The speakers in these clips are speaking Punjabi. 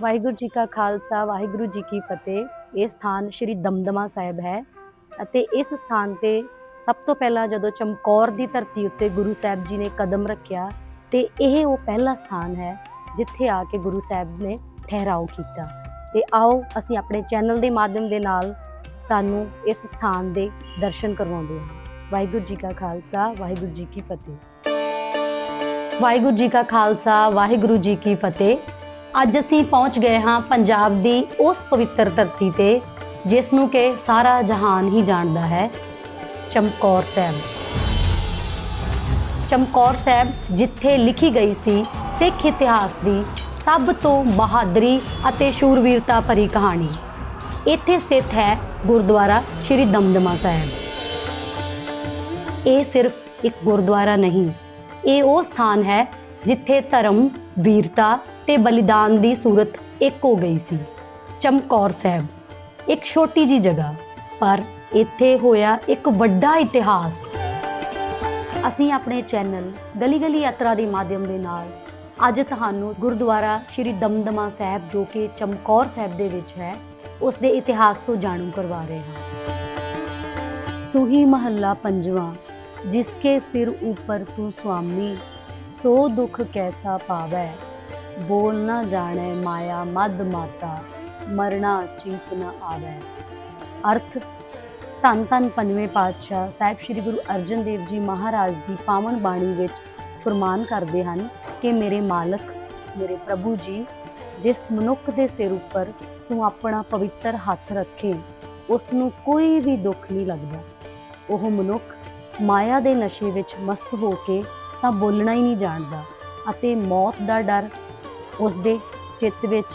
ਵਾਹਿਗੁਰੂ ਜੀ ਕਾ ਖਾਲਸਾ, ਵਾਹਿਗੁਰੂ ਜੀ ਕੀ ਫਤਿਹ। ਇਹ ਸਥਾਨ ਸ਼੍ਰੀ ਦਮਦਮਾ ਸਾਹਿਬ ਹੈ ਅਤੇ ਇਸ ਸਥਾਨ ਤੇ ਸਭ ਤੋਂ ਪਹਿਲਾਂ ਜਦੋਂ ਚਮਕੌਰ ਦੀ ਧਰਤੀ ਉੱਤੇ ਗੁਰੂ ਸਾਹਿਬ ਜੀ ਨੇ ਕਦਮ ਰੱਖਿਆ, ਤੇ ਇਹ ਉਹ ਪਹਿਲਾ ਸਥਾਨ ਹੈ ਜਿੱਥੇ ਆ ਕੇ ਗੁਰੂ ਸਾਹਿਬ ਨੇ ਠਹਿਰਾਓ ਕੀਤਾ। ਤੇ ਆਓ ਅਸੀਂ ਆਪਣੇ ਚੈਨਲ ਦੇ ਮਾਧਿਅਮ ਦੇ ਨਾਲ ਤੁਹਾਨੂੰ ਇਸ ਸਥਾਨ ਦੇ ਦਰਸ਼ਨ ਕਰਵਾਉਂਦੇ ਹਾਂ। ਵਾਹਿਗੁਰੂ ਜੀ ਕਾ ਖਾਲਸਾ, ਵਾਹਿਗੁਰੂ ਜੀ ਕੀ ਫਤਿਹ। ਵਾਹਿਗੁਰੂ ਜੀ ਕਾ ਖਾਲਸਾ, ਵਾਹਿਗੁਰੂ ਜੀ ਕੀ ਫਤਿਹ। ਅੱਜ ਅਸੀਂ ਪਹੁੰਚ ਗਏ ਹਾਂ ਪੰਜਾਬ ਦੀ ਉਸ ਪਵਿੱਤਰ ਧਰਤੀ ਤੇ, ਜਿਸ ਨੂੰ ਕਿ ਸਾਰਾ ਜਹਾਨ ਹੀ ਜਾਣਦਾ ਹੈ, ਚਮਕੌਰ ਸਾਹਿਬ। ਚਮਕੌਰ ਸਾਹਿਬ ਜਿੱਥੇ ਲਿਖੀ ਗਈ ਸੀ ਸਿੱਖ ਇਤਿਹਾਸ ਦੀ ਸਭ ਤੋਂ ਬਹਾਦਰੀ ਅਤੇ ਸ਼ੂਰਵੀਰਤਾ ਭਰੀ ਕਹਾਣੀ। ਇੱਥੇ ਸਥਿਤ ਹੈ ਗੁਰਦੁਆਰਾ ਸ਼੍ਰੀ ਦਮਦਮਾ ਸਾਹਿਬ। ਇਹ ਸਿਰਫ ਇੱਕ ਗੁਰਦੁਆਰਾ ਨਹੀਂ, ਇਹ ਉਹ ਸਥਾਨ ਹੈ ਜਿੱਥੇ ਧਰਮ, ਵੀਰਤਾ ਤੇ ਬਲੀਦਾਨ ਦੀ ਸੂਰਤ ਇੱਕ ਹੋ ਗਈ ਸੀ। ਚਮਕੌਰ ਸਾਹਿਬ, ਇੱਕ ਛੋਟੀ ਜੀ ਜਗ੍ਹਾ, ਪਰ ਇੱਥੇ ਹੋਇਆ ਇੱਕ ਵੱਡਾ ਇਤਿਹਾਸ। ਅਸੀਂ ਆਪਣੇ ਚੈਨਲ ਗਲੀ ਗਲੀ ਯਾਤਰਾ ਦੇ ਮਾਧਿਅਮ ਦੇ ਨਾਲ ਅੱਜ ਤੁਹਾਨੂੰ ਗੁਰਦੁਆਰਾ ਸ਼੍ਰੀ ਦਮਦਮਾ ਸਾਹਿਬ, ਜੋ ਕਿ ਚਮਕੌਰ ਸਾਹਿਬ ਦੇ ਵਿੱਚ ਹੈ, ਉਸ ਦੇ ਇਤਿਹਾਸ ਤੋਂ ਜਾਣੂ ਕਰਵਾ ਰਹੇ ਹਾਂ। ਸੂਹੀ ਮਹੱਲਾ ਪੰਜਵਾਂ, ਜਿਸ ਕੇ ਸਿਰ ਉੱਪਰ ਤੂੰ ਸੁਆਮੀ ਸੋ ਦੁੱਖ ਕੈਸਾ ਪਾਵੈ? ਬੋਲ ਨਾ ਜਾਣੈ ਮਾਇਆ ਮਦ ਮਾਤਾ ਮਰਣਾ ਚੀਤ ਨਾ ਆਵੈ। ਅਰਥ, ਧੰਨ ਧੰਨ ਪੰਜਵੇਂ ਪਾਤਸ਼ਾਹ ਸਾਹਿਬ ਸ੍ਰੀ ਗੁਰੂ ਅਰਜਨ ਦੇਵ ਜੀ ਮਹਾਰਾਜ ਦੀ ਪਾਵਨ ਬਾਣੀ ਵਿੱਚ ਫਰਮਾਨ ਕਰਦੇ ਹਨ ਕਿ ਮੇਰੇ ਮਾਲਕ, ਮੇਰੇ ਪ੍ਰਭੂ ਜੀ, ਜਿਸ ਮਨੁੱਖ ਦੇ ਸਿਰ ਉੱਪਰ ਤੂੰ ਆਪਣਾ ਪਵਿੱਤਰ ਹੱਥ ਰੱਖੇ ਉਸ ਨੂੰ ਕੋਈ ਵੀ ਦੁੱਖ ਨਹੀਂ ਲੱਗਦਾ। ਉਹ ਮਨੁੱਖ ਮਾਇਆ ਦੇ ਨਸ਼ੇ ਵਿੱਚ ਮਸਤ ਹੋ ਕੇ ਤਾਂ ਬੋਲਣਾ ਹੀ ਨਹੀਂ ਜਾਣਦਾ ਅਤੇ ਮੌਤ ਦਾ ਡਰ ਉਸ ਦੇ ਚਿੱਤ ਵਿੱਚ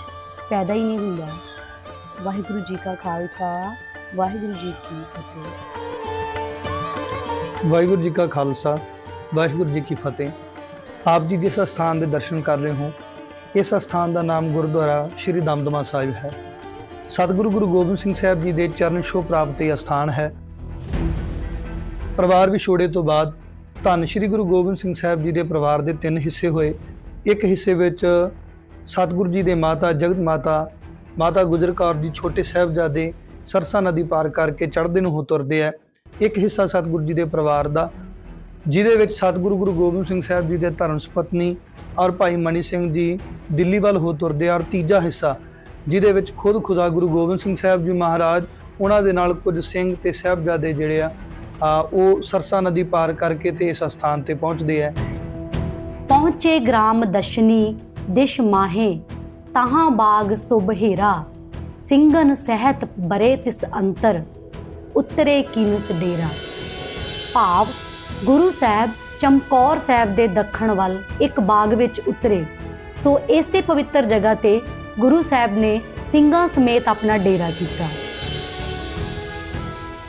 ਪੈਦਾ ਹੀ ਨਹੀਂ ਹੁੰਦਾ। ਵਾਹਿਗੁਰੂ ਜੀ ਕਾ ਖਾਲਸਾ, ਵਾਹਿਗੁਰੂ ਜੀ ਕੀ ਫਤਿਹ। ਵਾਹਿਗੁਰੂ ਜੀ ਕਾ ਖਾਲਸਾ, ਵਾਹਿਗੁਰੂ ਜੀ ਕੀ ਫਤਿਹ। ਆਪ ਜੀ ਜਿਸ ਸਥਾਨ ਦੇ ਦਰਸ਼ਨ ਕਰ ਰਹੇ ਹੋ, ਇਸ ਸਥਾਨ ਦਾ ਨਾਮ ਗੁਰਦੁਆਰਾ ਸ਼੍ਰੀ ਦਮਦਮਾ ਸਾਹਿਬ ਹੈ। ਸਤਿਗੁਰੂ ਗੁਰੂ ਗੋਬਿੰਦ ਸਿੰਘ ਸਾਹਿਬ ਜੀ ਦੇ ਚਰਨ ਛੋਹ ਪ੍ਰਾਪਤ ਇਹ ਸਥਾਨ ਹੈ। ਪਰਿਵਾਰ ਵਿਛੋੜੇ ਤੋਂ ਬਾਅਦ ਧੰਨ ਸ਼੍ਰੀ ਗੁਰੂ ਗੋਬਿੰਦ ਸਿੰਘ ਸਾਹਿਬ ਜੀ ਦੇ ਪਰਿਵਾਰ ਦੇ ਤਿੰਨ ਹਿੱਸੇ ਹੋਏ। ਇੱਕ ਹਿੱਸੇ ਵਿੱਚ ਸਤਿਗੁਰੂ ਜੀ ਦੇ ਮਾਤਾ ਜਗਤ ਮਾਤਾ ਮਾਤਾ ਗੁਜਰ ਕੌਰ ਜੀ ਛੋਟੇ ਸਾਹਿਬਜ਼ਾਦੇ ਸਰਸਾ ਨਦੀ ਪਾਰ ਕਰਕੇ ਚੜ੍ਹਦੇ ਨੂੰ ਹੋ ਤੁਰਦੇ ਆ। ਇੱਕ ਹਿੱਸਾ ਸਤਿਗੁਰੂ ਜੀ ਦੇ ਪਰਿਵਾਰ ਦਾ ਜਿਹਦੇ ਵਿੱਚ ਸਤਿਗੁਰੂ ਗੁਰੂ ਗੋਬਿੰਦ ਸਿੰਘ ਸਾਹਿਬ ਜੀ ਦੇ ਧਰਮ ਸੁਪਤਨੀ ਔਰ ਭਾਈ ਮਨੀ ਸਿੰਘ ਜੀ ਦਿੱਲੀ ਵੱਲ ਹੋ ਤੁਰਦੇ ਆ। ਔਰ ਤੀਜਾ ਹਿੱਸਾ ਜਿਹਦੇ ਵਿੱਚ ਖੁਦ ਖੁਦਾ ਗੁਰੂ ਗੋਬਿੰਦ ਸਿੰਘ ਸਾਹਿਬ ਜੀ ਮਹਾਰਾਜ ਉਹਨਾਂ ਦੇ ਨਾਲ ਕੁਝ ਸਿੰਘ ਤੇ ਸਾਹਿਬਜ਼ਾਦੇ ਜਿਹੜੇ ਆ ਆ, ਉਹ ਸਰਸਾ ਨਦੀ ਪਾਰ ਕਰਕੇ ਤੇ ਇਸ ਸਥਾਨ ਤੇ ਪਹੁੰਚਦੇ ਆ। ਪਹੁੰਚੇ ਗ੍ਰਾਮ ਦਸ਼ਨੀ ਦਿਸ਼ ਮਾਹੇ, ਤਹਾਂ ਬਾਗ ਸੁਬਹੇਰਾ ਸਿੰਘਨ ਸਹਿਤ ਬਰੇ ਤਿਸ ਅੰਤਰ, ਉਤਰੇ ਕੀਨਸ ਡੇਰਾ। ਭਾਵ, ਗੁਰੂ ਸਾਹਿਬ, ਚਮਕੌਰ ਸਾਹਿਬ ਦੇ ਦੱਖਣ ਵੱਲ ਇੱਕ ਬਾਗ ਵਿੱਚ ਉਤਰੇ। ਸੋ ਇਸੇ ਪਵਿੱਤਰ ਜਗ੍ਹਾ ਤੇ ਗੁਰੂ ਸਾਹਿਬ ਨੇ ਸਿੰਘਾਂ ਸਮੇਤ ਆਪਣਾ ਡੇਰਾ ਕੀਤਾ।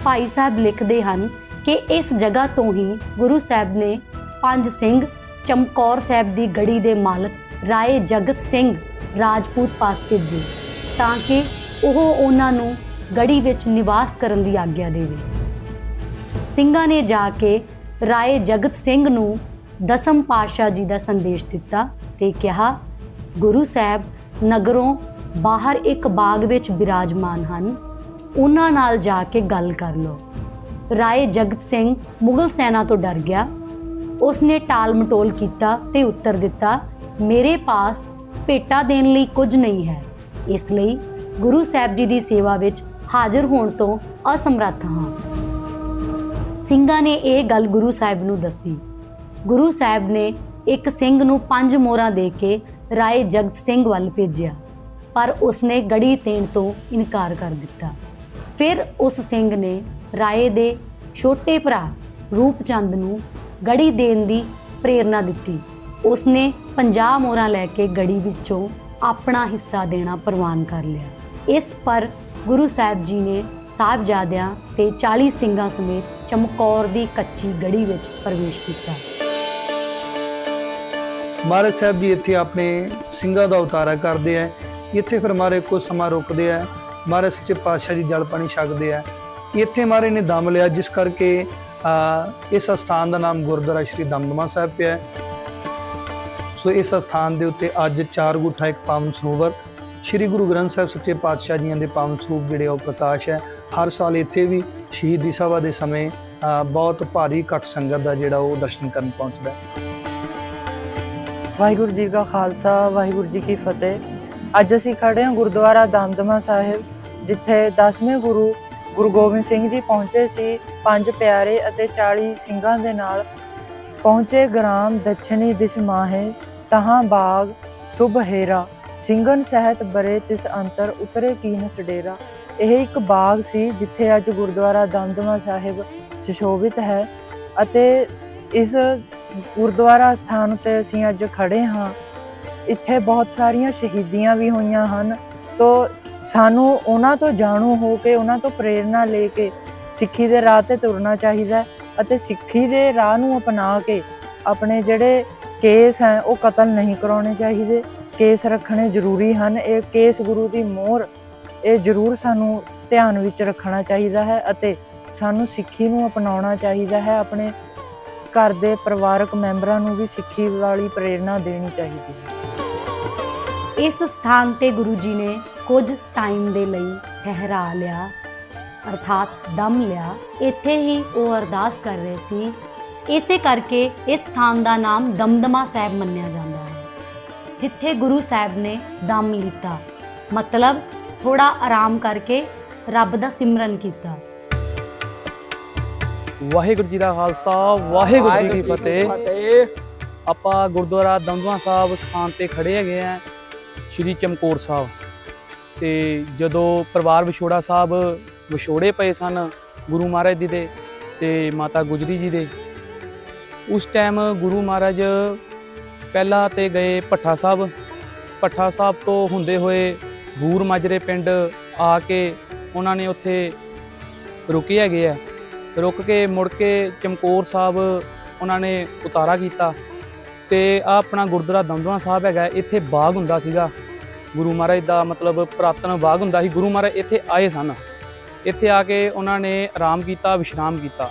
ਭਾਈ ਸਾਹਿਬ ਲਿਖਦੇ ਹਨ ਕਿ ਇਸ ਜਗ੍ਹਾ ਤੋਂ ਹੀ ਗੁਰੂ ਸਾਹਿਬ ਨੇ ਪੰਜ ਸਿੰਘ ਚਮਕੌਰ ਸਾਹਿਬ ਦੀ ਗੜੀ ਦੇ ਮਾਲਕ ਰਾਏ ਜਗਤ ਸਿੰਘ, ਰਾਜਪੂਤ ਪਾਸ ਜੀ, ਤਾਂ ਕਿ ਉਹ ਉਹਨਾਂ ਨੂੰ ਗੜੀ ਵਿੱਚ ਨਿਵਾਸ ਕਰਨ ਦੀ ਆਗਿਆ ਦੇਵੇ। ਸਿੰਘਾਂ ਨੇ ਜਾ ਕੇ ਰਾਏ ਜਗਤ ਸਿੰਘ ਨੂੰ ਦਸਮ ਪਾਤਸ਼ਾਹ ਜੀ ਦਾ ਸੰਦੇਸ਼ ਦਿੱਤਾ ਤੇ ਕਿਹਾ, ਗੁਰੂ ਸਾਹਿਬ, ਨਗਰੋਂ ਬਾਹਰ ਇੱਕ ਬਾਗ ਵਿੱਚ ਬਿਰਾਜਮਾਨ ਹਨ। ਉਹਨਾਂ ਨਾਲ ਜਾ ਕੇ ਗੱਲ ਕਰ ਲਓ। ਰਾਏ ਜਗਤ ਸਿੰਘ ਮੁਗਲ ਸੈਨਾ ਤੋਂ ਡਰ ਗਿਆ। ਉਸਨੇ ਟਾਲ ਮਟੋਲ ਕੀਤਾ ਤੇ ਉੱਤਰ ਦਿੱਤਾ ਮੇਰੇ ਪਾਸ ਭੇਟਾ ਦੇਣ ਲਈ ਕੁਝ ਨਹੀਂ ਹੈ। ਇਸ ਲਈ ਗੁਰੂ ਸਾਹਿਬ ਜੀ ਦੀ ਸੇਵਾ ਵਿੱਚ ਹਾਜ਼ਰ ਹੋਣ ਤੋਂ ਅਸਮਰੱਥ ਹਾਂ। ਸਿੰਘਾਂ ਨੇ ਇਹ ਗੱਲ ਗੁਰੂ ਸਾਹਿਬ ਨੂੰ ਦੱਸੀ। ਗੁਰੂ ਸਾਹਿਬ ਨੇ ਇੱਕ ਸਿੰਘ ਨੂੰ ਪੰਜ ਮੋਹਰਾਂ ਦੇ ਕੇ ਰਾਏ ਜਗਤ ਸਿੰਘ ਵੱਲ ਭੇਜਿਆ, ਪਰ ਉਸਨੇ ਗੜੀ ਦੇਣ ਤੋਂ ਇਨਕਾਰ ਕਰ ਦਿੱਤਾ। ਫਿਰ ਉਸ ਸਿੰਘ ਨੇ ਰਾਏ ਦੇ ਛੋਟੇ ਭਰਾ ਰੂਪਚੰਦ ਨੂੰ ਗੜੀ ਦੇਣ ਦੀ ਪ੍ਰੇਰਣਾ ਦਿੱਤੀ। ਉਸਨੇ 50 ਮੋਹਰਾਂ ਲੈ ਕੇ ਗੜੀ ਵਿੱਚੋਂ ਆਪਣਾ ਹਿੱਸਾ ਦੇਣਾ ਪ੍ਰਵਾਨ ਕਰ ਲਿਆ। ਇਸ ਪਰ ਗੁਰੂ ਸਾਹਿਬ ਜੀ ਨੇ ਸਾਹਿਬਜ਼ਾਦਿਆਂ ਤੇ 40 ਸਿੰਘਾਂ ਸਮੇਤ ਚਮਕੌਰ ਦੀ ਕੱਚੀ ਗੜੀ ਵਿੱਚ ਪ੍ਰਵੇਸ਼ ਕੀਤਾ। ਮਹਾਰਾਜ ਸਾਹਿਬ ਜੀ ਇੱਥੇ ਆਪਣੇ ਸਿੰਘਾਂ ਦਾ ਉਤਾਰਾ ਕਰਦੇ ਆ। ਇੱਥੇ ਫਿਰ ਮਾਰੇ ਕੁਝ ਸਮਾਂ ਰੁਕਦੇ ਆ। ਮਹਾਰਾਜ ਸੱਚੇ ਪਾਤਸ਼ਾਹ ਜੀ ਜਲ ਪਾਣੀ ਛਕਦੇ ਆ। ਇੱਥੇ ਮਾਰੇ ਨੇ ਦਮ ਲਿਆ, ਜਿਸ ਕਰਕੇ ਇਸ ਸਥਾਨ ਦਾ ਨਾਮ ਗੁਰਦੁਆਰਾ ਸ਼੍ਰੀ ਦਮਦਮਾ ਸਾਹਿਬ ਪਿਆ। ਹੈ। ਸੋ ਇਸ ਸਥਾਨ ਦੇ ਉੱਤੇ ਅੱਜ ਚਾਰ ਗੁੱਠਾ, ਇੱਕ ਪਾਵਨ ਸਰੋਵਰ, ਸ੍ਰੀ ਗੁਰੂ ਗ੍ਰੰਥ ਸਾਹਿਬ ਸੱਚੇ ਪਾਤਸ਼ਾਹ ਜੀਆਂ ਦੇ ਪਾਵਨ ਸਰੂਪ ਜਿਹੜੇ ਆ ਉਹ ਪ੍ਰਕਾਸ਼ ਹੈ। ਹਰ ਸਾਲ ਇੱਥੇ ਵੀ ਸ਼ਹੀਦੀ ਸਭਾ ਦੇ ਸਮੇਂ ਬਹੁਤ ਭਾਰੀ ਇਕੱਠ ਸੰਗਤ ਦਾ ਜਿਹੜਾ ਉਹ ਦਰਸ਼ਨ ਕਰਨ ਪਹੁੰਚਦਾ ਹੈ। ਵਾਹਿਗੁਰੂ ਜੀ ਕਾ ਖਾਲਸਾ, ਵਾਹਿਗੁਰੂ ਜੀ ਕੀ ਫਤਿਹ। ਅੱਜ ਅਸੀਂ ਖੜੇ ਹਾਂ ਗੁਰਦੁਆਰਾ ਦਮਦਮਾ ਸਾਹਿਬ, ਜਿੱਥੇ 10ਵੇਂ ਗੁਰੂ ਗੁਰੂ ਗੋਬਿੰਦ ਸਿੰਘ ਜੀ ਪਹੁੰਚੇ ਸੀ। ਪੰਜ ਪਿਆਰੇ ਅਤੇ 40 ਸਿੰਘਾਂ ਦੇ ਨਾਲ ਪਹੁੰਚੇ ਗ੍ਰਾਮ ਦਛਣੀ ਦਿਸ਼ਮਾਹੇ ਤਹਾਂ ਬਾਗ, ਸੁਭ ਹੇਰਾ, ਸਿੰਘਨ ਸਹਿਤ ਬਰੇ ਤਿਸ ਅੰਤਰ ਉਤਰੇ ਕੀਨ ਸਡੇਰਾ। ਇਹ ਇੱਕ ਬਾਗ ਸੀ ਜਿੱਥੇ ਅੱਜ ਗੁਰਦੁਆਰਾ ਦਮਦਮਾ ਸਾਹਿਬ ਸੁਸ਼ੋਭਿਤ ਹੈ ਅਤੇ ਇਸ ਗੁਰਦੁਆਰਾ ਸਥਾਨ ਉੱਤੇ ਅਸੀਂ ਅੱਜ ਖੜੇ ਹਾਂ। ਇੱਥੇ ਬਹੁਤ ਸਾਰੀਆਂ ਸ਼ਹੀਦੀਆਂ ਵੀ ਹੋਈਆਂ ਹਨ। ਤੋ ਸਾਨੂੰ ਉਹਨਾਂ ਤੋਂ ਜਾਣੂ ਹੋ ਕੇ, ਉਹਨਾਂ ਤੋਂ ਪ੍ਰੇਰਣਾ ਲੈ ਕੇ ਸਿੱਖੀ ਦੇ ਰਾਹ ਤੇ ਤੁਰਨਾ ਚਾਹੀਦਾ ਅਤੇ ਸਿੱਖੀ ਦੇ ਰਾਹ ਨੂੰ ਅਪਣਾ ਕੇ ਆਪਣੇ ਜਿਹੜੇ ਕੇਸ ਹੈ, ਉਹ ਕਤਲ ਨਹੀਂ ਕਰਾਉਣੇ ਚਾਹੀਦੇ। ਕੇਸ ਰੱਖਣੇ ਜ਼ਰੂਰੀ ਹਨ। ਇਹ ਕੇਸ ਗੁਰੂ ਦੀ ਮੋਹਰ, ਇਹ ਜ਼ਰੂਰ ਸਾਨੂੰ ਧਿਆਨ ਵਿੱਚ ਰੱਖਣਾ ਚਾਹੀਦਾ ਹੈ ਅਤੇ ਸਾਨੂੰ ਸਿੱਖੀ ਨੂੰ ਅਪਣਾਉਣਾ ਚਾਹੀਦਾ ਹੈ। ਆਪਣੇ ਘਰ ਦੇ ਪਰਿਵਾਰਕ ਮੈਂਬਰਾਂ ਨੂੰ ਵੀ ਸਿੱਖੀ ਵਾਲੀ ਪ੍ਰੇਰਣਾ ਦੇਣੀ ਚਾਹੀਦੀ ਹੈ। ਇਸ ਸਥਾਨ ਤੇ ਗੁਰੂ ਜੀ ਨੇ ਕੁਝ ਟਾਈਮ ਦੇ ਲਈ ਠਹਿਰਾ ਲਿਆ, ਅਰਥਾਤ ਦਮ ਲਿਆ। ਇੱਥੇ ਹੀ ਉਹ ਅਰਦਾਸ ਕਰ ਰਹੇ ਸੀ ਇਸੇ ਕਰਕੇ ਇਸ ਸਥਾਨ ਦਾ ਨਾਮ ਦਮਦਮਾ ਸਾਹਿਬ ਮੰਨਿਆ ਜਾਂਦਾ ਹੈ ਜਿੱਥੇ ਗੁਰੂ ਸਾਹਿਬ ਨੇ ਦਮ ਲਿੱਤਾ। ਮਤਲਬ ਥੋੜਾ ਆਰਾਮ ਕਰਕੇ ਰੱਬ ਦਾ ਸਿਮਰਨ ਕੀਤਾ। ਵਾਹਿਗੁਰੂ ਜੀ ਦਾ ਖਾਲਸਾ ਵਾਹਿਗੁਰੂ ਜੀ ਕੀ ਫਤਿਹ। ਆਪਾਂ ਗੁਰਦੁਆਰਾ ਦਮਦਮਾ ਸਾਹਿਬ ਸਥਾਨ ਤੇ ਖੜੇ ਹੈਗੇ ਆ ਸ਼੍ਰੀ ਚਮਕੌਰ ਸਾਹਿਬ। ਤੇ ਜਦੋਂ ਪਰਿਵਾਰ ਵਿਛੋੜਾ ਸਾਹਿਬ ਵਿਛੋੜੇ ਪਏ ਸਨ ਗੁਰੂ ਮਹਾਰਾਜ ਜੀ ਦੇ ਤੇ ਮਾਤਾ ਗੁਜਰੀ ਜੀ ਦੇ ਉਸ ਟਾਈਮ ਗੁਰੂ ਮਹਾਰਾਜ ਪਹਿਲਾਂ ਤੇ ਗਏ ਭੱਠਾ ਸਾਹਿਬ। ਭੱਠਾ ਸਾਹਿਬ ਤੋਂ ਹੁੰਦੇ ਹੋਏ ਬੂਰ ਮਾਜਰੇ ਪਿੰਡ ਆ ਕੇ ਉਹਨਾਂ ਨੇ ਉੱਥੇ ਰੁਕੇ ਹੈਗੇ ਆ। ਰੁਕ ਕੇ ਮੁੜ ਕੇ ਚਮਕੌਰ ਸਾਹਿਬ ਉਹਨਾਂ ਨੇ ਉਤਾਰਾ ਕੀਤਾ ਤੇ ਆ ਆਪਣਾ ਗੁਰਦੁਆਰਾ ਦਮਦਮਾ ਸਾਹਿਬ ਹੈਗਾ, ਇੱਥੇ ਬਾਗ ਹੁੰਦਾ ਸੀਗਾ। ਗੁਰੂ ਮਹਾਰਾਜ ਦਾ ਮਤਲਬ ਪ੍ਰਾਤਨ ਬਾਗ ਹੁੰਦਾ ਸੀ। ਗੁਰੂ ਮਹਾਰਾਜ ਇੱਥੇ ਆਏ ਸਨ। ਇੱਥੇ ਆ ਕੇ ਉਹਨਾਂ ਨੇ ਆਰਾਮ ਕੀਤਾ, ਵਿਸ਼ਰਾਮ ਕੀਤਾ।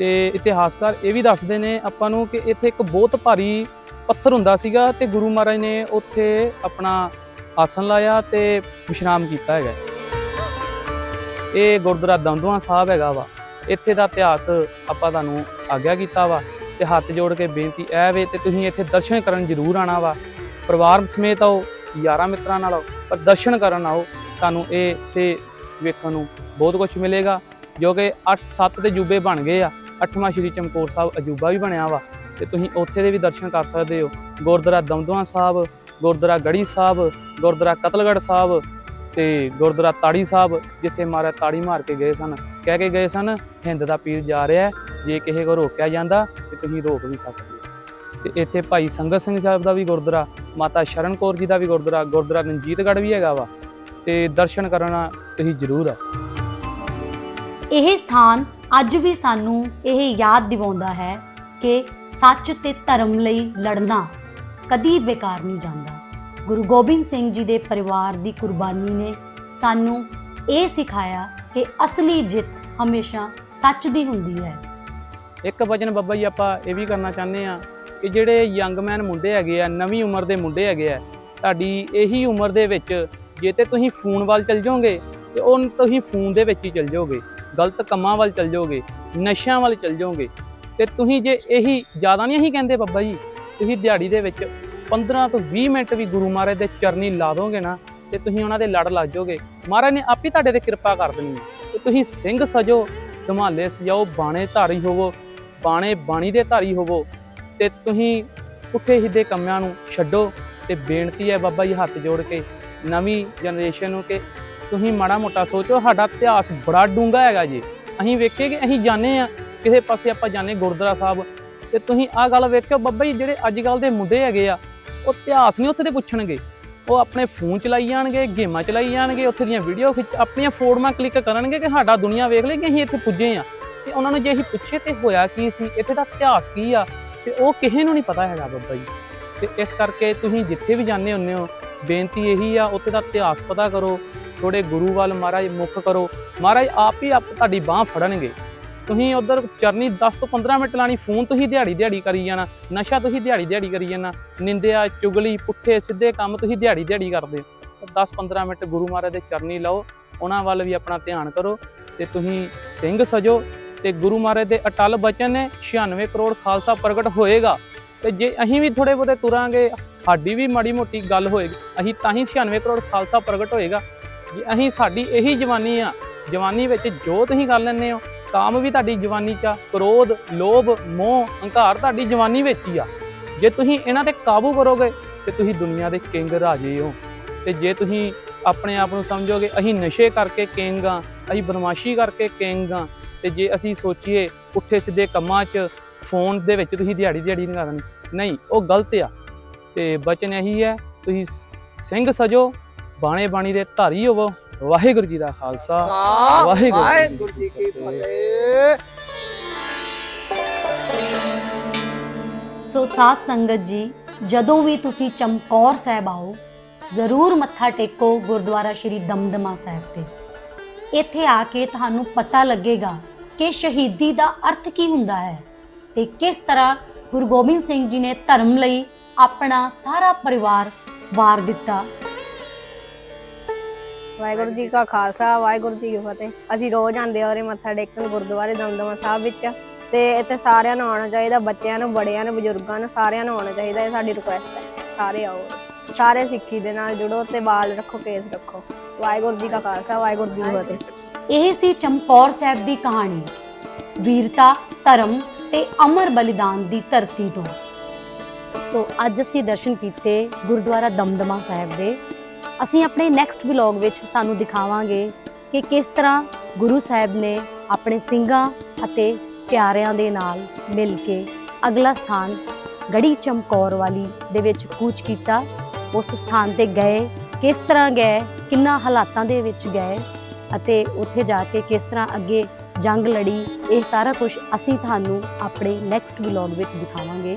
ਤੇ ਇਤਿਹਾਸਕਾਰ ਇਹ ਵੀ ਦੱਸਦੇ ਨੇ ਆਪਾਂ ਨੂੰ ਕਿ ਇੱਥੇ ਇੱਕ ਬਹੁਤ ਭਾਰੀ ਪੱਥਰ ਹੁੰਦਾ ਸੀਗਾ ਤੇ ਗੁਰੂ ਮਹਾਰਾਜ ਨੇ ਉੱਥੇ ਆਪਣਾ ਆਸਨ ਲਾਇਆ ਤੇ ਵਿਸ਼ਰਾਮ ਕੀਤਾ ਹੈਗਾ। ਇਹ ਗੁਰਦੁਆਰਾ ਦਮਦਮਾ ਸਾਹਿਬ ਹੈਗਾ ਵਾ। ਇੱਥੇ ਦਾ ਇਤਿਹਾਸ ਆਪਾਂ ਤੁਹਾਨੂੰ ਆਗਿਆ ਕੀਤਾ ਵਾ ਤੇ ਹੱਥ ਜੋੜ ਕੇ ਬੇਨਤੀ ਐ ਵੇ ਤੇ ਤੁਸੀਂ ਇੱਥੇ ਦਰਸ਼ਨ ਕਰਨ ਜ਼ਰੂਰ ਆਣਾ ਵਾ। ਪਰਿਵਾਰ ਸਮੇਤ ਆਓ, ਯਾਰਾਂ ਮਿੱਤਰਾਂ ਨਾਲ ਆਓ, ਪਰ ਦਰਸ਼ਨ ਕਰਨ ਆਓ, ਤੁਹਾਨੂੰ ਇਹ ਤੇ ਵੇਖਣ ਨੂੰ ਬਹੁਤ ਕੁਝ ਮਿਲੇਗਾ, ਜੋ ਕਿ 8 7 ਦੇ ਜੂਬੇ ਬਣ ਗਏ ਆ। ਅੱਠਵਾਂ ਸ਼੍ਰੀ ਚਮਕੌਰ ਸਾਹਿਬ ਅਜੂਬਾ ਵੀ ਬਣਿਆ ਵਾ ਤੇ ਤੁਸੀਂ ਉੱਥੇ ਦੇ ਵੀ ਦਰਸ਼ਨ ਕਰ ਸਕਦੇ ਹੋ। ਗੁਰਦੁਆਰਾ ਦਮਦਮਾ ਸਾਹਿਬ, ਗੁਰਦੁਆਰਾ ਗੜੀ ਸਾਹਿਬ, ਗੁਰਦੁਆਰਾ ਕਤਲਗੜ੍ਹ ਸਾਹਿਬ ਤੇ ਗੁਰਦੁਆਰਾ ਤਾੜੀ ਸਾਹਿਬ, ਜਿੱਥੇ ਮਹਾਰਾਜ ਤਾੜੀ ਮਾਰ ਕੇ ਗਏ ਸਨ। ਕਹਿ ਕੇ ਗਏ ਸਨ, ਹਿੰਦ ਦਾ ਪੀਰ ਜਾ ਰਿਹਾ ਜੇ ਕਿਸੇ ਕੋ ਰੋਕਿਆ ਜਾਂਦਾ ਤੇ ਤੁਸੀਂ ਰੋਕ ਵੀ ਸਕਦੇ ਹੋ। ਤੇ ਇੱਥੇ ਭਾਈ ਸੰਗਤ ਸਿੰਘ ਸਾਹਿਬ ਦਾ ਵੀ ਗੁਰਦੁਆਰਾ, ਮਾਤਾ ਸ਼ਰਨ ਕੌਰ ਜੀ ਦਾ ਵੀ ਗੁਰਦੁਆਰਾ ਗੁਰਦੁਆਰਾ ਰਣਜੀਤਗੜ੍ਹ ਵੀ ਹੈਗਾ ਵਾ ਤੇ ਦਰਸ਼ਨ ਕਰਨਾ ਤੁਸੀਂ ਜ਼ਰੂਰ ਆ ਇਹ ਸਥਾਨ ਅੱਜ ਵੀ ਸਾਨੂੰ ਇਹ ਯਾਦ ਦਿਵਾਉਂਦਾ ਹੈ ਕਿ ਸੱਚ ਤੇ ਧਰਮ ਲਈ ਲੜਨਾ ਕਦੀ ਬੇਕਾਰ ਨਹੀਂ ਜਾਂਦਾ। ਗੁਰੂ ਗੋਬਿੰਦ ਸਿੰਘ ਜੀ ਦੇ ਪਰਿਵਾਰ ਦੀ ਕੁਰਬਾਨੀ ਨੇ ਸਾਨੂੰ ਇਹ ਸਿਖਾਇਆ ਕਿ ਅਸਲੀ ਜਿੱਤ ਹਮੇਸ਼ਾ ਸੱਚ ਦੀ ਹੁੰਦੀ ਹੈ। ਇੱਕ ਵਚਨ ਬੱਬਾ ਜੀ, ਆਪਾਂ ਇਹ ਵੀ ਕਰਨਾ ਚਾਹੁੰਦੇ ਆ ਕਿ ਜਿਹੜੇ ਯੰਗਮੈਨ ਮੁੰਡੇ ਹੈਗੇ ਆ, ਨਵੀਂ ਉਮਰ ਦੇ ਮੁੰਡੇ ਹੈਗੇ ਆ, ਤੁਹਾਡੀ ਇਹੀ ਉਮਰ ਦੇ ਵਿੱਚ ਜੇ ਤੇ ਤੁਸੀਂ ਫੋਨ ਵੱਲ ਚੱਲ ਜਾਓਗੇ ਤੇ ਉਹ ਤੁਸੀਂ ਫੋਨ ਦੇ ਵਿੱਚ ਹੀ ਚੱਲ ਜਾਓਗੇ। ਗਲਤ ਕੰਮਾਂ ਵੱਲ ਚੱਲ ਜਾਓਗੇ, ਨਸ਼ਿਆਂ ਵੱਲ ਚੱਲ ਜਾਓਗੇ। ਤੇ ਤੁਸੀਂ ਜੇ ਇਹੀ ਜ਼ਿਆਦਾ ਨਹੀਂ ਅਸੀਂ ਕਹਿੰਦੇ ਬੱਬਾ ਜੀ, ਤੁਸੀਂ ਦਿਹਾੜੀ ਦੇ ਵਿੱਚ 15 ਤੋਂ 20 ਮਿੰਟ ਵੀ ਗੁਰੂ ਮਹਾਰਾਜ ਦੇ ਚਰਨੀ ਲਾ ਦੋਗੇ ਨਾ, ਤੇ ਤੁਸੀਂ ਉਹਨਾਂ ਦੇ ਲੜ ਲੱਗ ਜਾਓਗੇ। ਮਹਾਰਾਜ ਨੇ ਆਪ ਹੀ ਤੁਹਾਡੇ ਤੇ ਕਿਰਪਾ ਕਰ ਦੇਣੀ ਹੈ। ਤੇ ਤੁਸੀਂ ਸਿੰਘ ਸਜੋ, ਧਮਾਲੇ ਸਜਾਓ, ਬਾਣੇ ਧਾਰੀ ਹੋਵੋ, ਬਾਣੇ ਬਾਣੀ ਦੇ ਧਾਰੀ ਹੋਵੋ, ਤੇ ਤੁਸੀਂ ਪੁੱਠੇ ਸਿੱਧੇ ਕੰਮਾਂ ਨੂੰ ਛੱਡੋ। ਤੇ ਬੇਨਤੀ ਹੈ ਬਾਬਾ ਜੀ, ਹੱਥ ਜੋੜ ਕੇ ਨਵੀਂ ਜਨਰੇਸ਼ਨ ਨੂੰ ਕਿ ਤੁਸੀਂ ਮਾੜਾ ਮੋਟਾ ਸੋਚੋ, ਸਾਡਾ ਇਤਿਹਾਸ ਬੜਾ ਡੂੰਘਾ ਹੈਗਾ ਜੀ। ਅਸੀਂ ਵੇਖੇ ਕਿ ਅਸੀਂ ਜਾਣੇ ਆ ਕਿਸੇ ਪਾਸੇ ਆਪਾਂ ਜਾਣੇ ਗੁਰਦੁਆਰਾ ਸਾਹਿਬ। ਤੇ ਤੁਸੀਂ ਆਹ ਗੱਲ ਵੇਖਿਓ, ਬਾਬਾ ਜੀ, ਜਿਹੜੇ ਅੱਜ ਕੱਲ ਦੇ ਮੁੰਡੇ ਹੈਗੇ ਆ, ਉਹ ਇਤਿਹਾਸ ਨਹੀਂ ਉੱਥੇ ਦੇ ਪੁੱਛਣਗੇ। ਉਹ ਆਪਣੇ ਫੋਨ ਚਲਾਈ ਜਾਣਗੇ, ਗੇਮਾਂ ਚਲਾਈ ਜਾਣਗੇ, ਉੱਥੇ ਦੀਆਂ ਵੀਡੀਓ ਖਿੱਚ, ਆਪਣੀਆਂ ਫੋਟੋਆਂ ਕਲਿੱਕ ਕਰਨਗੇ ਕਿ ਸਾਡਾ ਦੁਨੀਆ ਵੇਖ ਲੈ ਕਿ ਅਸੀਂ ਇੱਥੇ ਪੁੱਜੇ ਆ ਤੇ ਉਹਨਾਂ ਨੂੰ ਜੇ ਅਸੀਂ ਪੁੱਛੇ ਤੇ ਹੋਇਆ ਕੀ ਸੀ, ਇੱਥੇ ਦਾ ਇਤਿਹਾਸ ਕੀ ਆ, ਤੇ ਉਹ ਕਿਸੇ ਨੂੰ ਨਹੀਂ ਪਤਾ ਹੈਗਾ ਬਾਬਾ ਜੀ। ਤੇ ਇਸ ਕਰਕੇ ਤੁਸੀਂ ਜਿੱਥੇ ਵੀ ਜਾਂਦੇ ਹੁੰਦੇ ਹੋ, ਬੇਨਤੀ ਇਹੀ ਆ, ਉੱਥੇ ਦਾ ਇਤਿਹਾਸ ਪਤਾ ਕਰੋ। ਥੋੜੇ ਗੁਰੂ ਵੱਲ ਮਹਾਰਾਜ ਮੁੱਖ ਕਰੋ। ਮਹਾਰਾਜ ਆਪ ਹੀ ਆਪ ਤੁਹਾਡੀ ਬਾਹ ਫੜਨਗੇ। ਤੁਸੀਂ ਉਧਰ ਚਰਨੀ 10 ਤੋਂ 15 ਮਿੰਟ ਲਾਣੀ, ਫੋਨ ਤੁਸੀਂ ਦਿਹਾੜੀ ਦਿਹਾੜੀ ਕਰੀ ਜਾਣਾ, ਨਸ਼ਾ ਤੁਸੀਂ ਦਿਹਾੜੀ ਦਿਹਾੜੀ ਕਰੀ ਜਾਣਾ, ਨਿੰਦਿਆ, ਚੁਗਲੀ, ਪੁੱਠੇ, ਸਿੱਧੇ ਕੰਮ ਤੁਸੀਂ ਦਿਹਾੜੀ ਦਿਹਾੜੀ ਕਰਦੇ ਹੋ। 10-15 ਮਿੰਟ ਗੁਰੂ ਮਹਾਰਾਜ ਦੇ ਚਰਨੀ ਲਾਓ, ਉਹਨਾਂ ਵੱਲ ਵੀ ਆਪਣਾ ਧਿਆਨ ਕਰੋ ਤੇ ਤੁਸੀਂ ਸਿੰਘ ਸਜੋ ਤੇ ਗੁਰੂ ਮਹਾਰਾਜ ਦੇ ਅਟਲ ਬਚਨ ਨੇ 96 ਕਰੋੜ ਖਾਲਸਾ ਪ੍ਰਗਟ ਹੋਏਗਾ। ਤੇ ਜੇ ਅਸੀਂ ਵੀ ਥੋੜੇ ਬਹੁਤੇ ਤੁਰਾਂਗੇ, ਸਾਡੀ ਵੀ ਮਾੜੀ ਮੋਟੀ ਗੱਲ ਹੋਏਗੀ, ਅਸੀਂ ਤਾਂ ਹੀ 96 ਕਰੋੜ ਖਾਲਸਾ ਪ੍ਰਗਟ ਹੋਏਗਾ। ਅਸੀਂ ਸਾਡੀ ਇਹੀ ਜਵਾਨੀ ਆ। ਜਵਾਨੀ ਵਿੱਚ ਜੋ ਤੁਸੀਂ ਕਰ ਲੈਂਦੇ ਹੋ। ਕਾਮ ਵੀ ਤੁਹਾਡੀ ਜਵਾਨੀ 'ਚ ਆ। ਕ੍ਰੋਧ, ਲੋਭ, ਮੋਹ, ਹੰਕਾਰ ਤੁਹਾਡੀ ਜਵਾਨੀ ਵਿੱਚ ਹੀ ਆ। ਜੇ ਤੁਸੀਂ ਇਹਨਾਂ ਤੇ ਕਾਬੂ ਕਰੋਗੇ, ਤੇ ਤੁਸੀਂ ਦੁਨੀਆ ਦੇ ਕਿੰਗ ਰਾਜੇ ਹੋ। ਤੇ ਜੇ ਤੁਸੀਂ ਆਪਣੇ ਆਪ ਨੂੰ ਸਮਝੋਗੇ, ਅਸੀਂ ਨਸ਼ੇ ਕਰਕੇ ਕਿੰਗ ਆ। ਅਸੀਂ ਬਦਮਾਸ਼ੀ ਕਰਕੇ ਕਿੰਗ ਆ। ਤੇ ਜੇ ਅਸੀਂ ਸੋਚੀਏ, ਉੱਠੇ ਸਿੱਧੇ ਕੰਮਾਂ 'ਚ, ਫੋਨ ਦੇ ਵਿੱਚ ਤੁਸੀਂ ਦਿਹਾੜੀ ਦਿਹਾੜੀ ਨਹੀਂ ਕਰਨੀ ਨਹੀਂ, ਉਹ ਗਲਤ ਆ। ਤੇ ਬਚਨ ਇਹੀ ਹੈ, ਤੁਸੀਂ ਸ- ਸਿੰਘ ਸਜੋ। ਬਾਣੇ ਬਾਣੀ ਦੇ ਧਾਰੀ ਹੋਵੋ। ਵਾਹਿਗੁਰੂ ਜੀ ਦਾ ਖਾਲਸਾ। ਵਾਹਿਗੁਰੂ ਜੀ ਕੀ ਸੋ ਸਾਧ ਸੰਗਤ ਜੀ ਜਦੋਂ ਵੀ ਤੁਸੀਂ ਚਮਕੌਰ ਸਾਹਿਬ ਆਓ ਜ਼ਰੂਰ ਮੱਥਾ ਟੇਕੋ ਗੁਰਦੁਆਰਾ ਸ਼੍ਰੀ ਦਮਦਮਾ ਸਾਹਿਬ ਤੇ। ਇੱਥੇ ਆ ਕੇ ਤੁਹਾਨੂੰ ਪਤਾ ਲੱਗੇਗਾ ਕਿ ਸ਼ਹੀਦੀ ਦਾ ਅਰਥ ਕੀ ਹੁੰਦਾ ਹੈ ਤੇ ਕਿਸ ਤਰ੍ਹਾਂ ਗੁਰੂ ਗੋਬਿੰਦ ਸਿੰਘ ਜੀ ਨੇ ਧਰਮ ਲਈ ਆਪਣਾ ਸਾਰਾ ਪਰਿਵਾਰ ਵਾਰ ਦਿੱਤਾ। ਵਾਹਿਗੁਰੂ ਜੀ ਕਾ ਖਾਲਸਾ ਵਾਹਿਗੁਰੂ ਜੀ ਕੀ ਫਤਿਹ। ਅਸੀਂ ਰੋਜ਼ ਆਉਂਦੇ ਹਾਂ ਉਰੇ ਮੱਥਾ ਟੇਕਣ ਗੁਰਦੁਆਰੇ ਦਮਦਮਾ ਸਾਹਿਬ ਵਿੱਚ ਤੇ ਇੱਥੇ ਸਾਰਿਆਂ ਨੂੰ ਆਉਣਾ ਚਾਹੀਦਾ ਬੱਚਿਆਂ ਨੂੰ ਬੜਿਆਂ ਨੂੰ ਬਜ਼ੁਰਗਾਂ ਨੂੰ ਸਾਰਿਆਂ ਨੂੰ ਆਉਣਾ ਚਾਹੀਦਾ ਇਹ ਸਾਡੀ ਰਿਕੁਐਸਟ ਹੈ। ਸਾਰੇ ਆਓ। ਸਾਰੇ ਸਿੱਖੀ ਦੇ ਨਾਲ ਜੁੜੋ ਤੇ ਬਾਲ ਰੱਖੋ ਕੇਸ ਰੱਖੋ। ਵਾਹਿਗੁਰੂ ਜੀ ਕਾ ਖਾਲਸਾ ਵਾਹਿਗੁਰੂ ਜੀ ਕੀ ਫਤਿਹ। ਇਹ ਸੀ ਚਮਕੌਰ ਸਾਹਿਬ ਦੀ ਕਹਾਣੀ ਵੀਰਤਾ ਧਰਮ ਤੇ ਅਮਰ ਬਲੀਦਾਨ ਦੀ ਧਰਤੀ ਤੋਂ। ਸੋ ਅੱਜ ਅਸੀਂ ਦਰਸ਼ਨ ਕੀਤੇ ਗੁਰਦੁਆਰਾ ਦਮਦਮਾ ਸਾਹਿਬ ਦੇ। ਅਸੀਂ ਆਪਣੇ ਨੈਕਸਟ ਵਲੌਗ ਵਿੱਚ ਤੁਹਾਨੂੰ ਦਿਖਾਵਾਂਗੇ ਕਿ ਕਿਸ ਤਰ੍ਹਾਂ ਗੁਰੂ ਸਾਹਿਬ ਨੇ ਆਪਣੇ ਸਿੰਘਾਂ ਅਤੇ ਪਿਆਰਿਆਂ ਦੇ ਨਾਲ ਮਿਲ ਕੇ ਅਗਲਾ ਸਥਾਨ ਗੜੀ ਚਮਕੌਰ ਵਾਲੀ ਦੇ ਵਿੱਚ ਕੂਚ ਕੀਤਾ। ਉਸ ਸਥਾਨ ਤੇ ਗਏ, ਕਿਸ ਤਰ੍ਹਾਂ ਗਏ, ਕਿੰਨਾ ਹਾਲਾਤਾਂ ਦੇ ਵਿੱਚ ਗਏ ਅਤੇ ਉੱਥੇ ਜਾ ਕੇ ਕਿਸ ਤਰ੍ਹਾਂ ਅੱਗੇ ਜੰਗ ਲੜੀ, ਇਹ ਸਾਰਾ ਕੁਝ ਅਸੀਂ ਤੁਹਾਨੂੰ ਆਪਣੇ ਨੈਕਸਟ ਵਲੌਗ ਵਿੱਚ ਦਿਖਾਵਾਂਗੇ।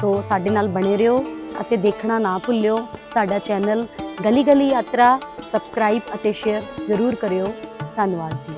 ਸੋ ਸਾਡੇ ਨਾਲ ਬਣੇ ਰਹੋ ਅਤੇ ਦੇਖਣਾ ਨਾ ਭੁੱਲਿਓ, ਸਾਡਾ ਚੈਨਲ ਗਲੀ ਗਲੀ ਯਾਤਰਾ ਸਬਸਕ੍ਰਾਈਬ ਅਤੇ ਸ਼ੇਅਰ ਜ਼ਰੂਰ ਕਰਿਓ। ਧੰਨਵਾਦ ਜੀ।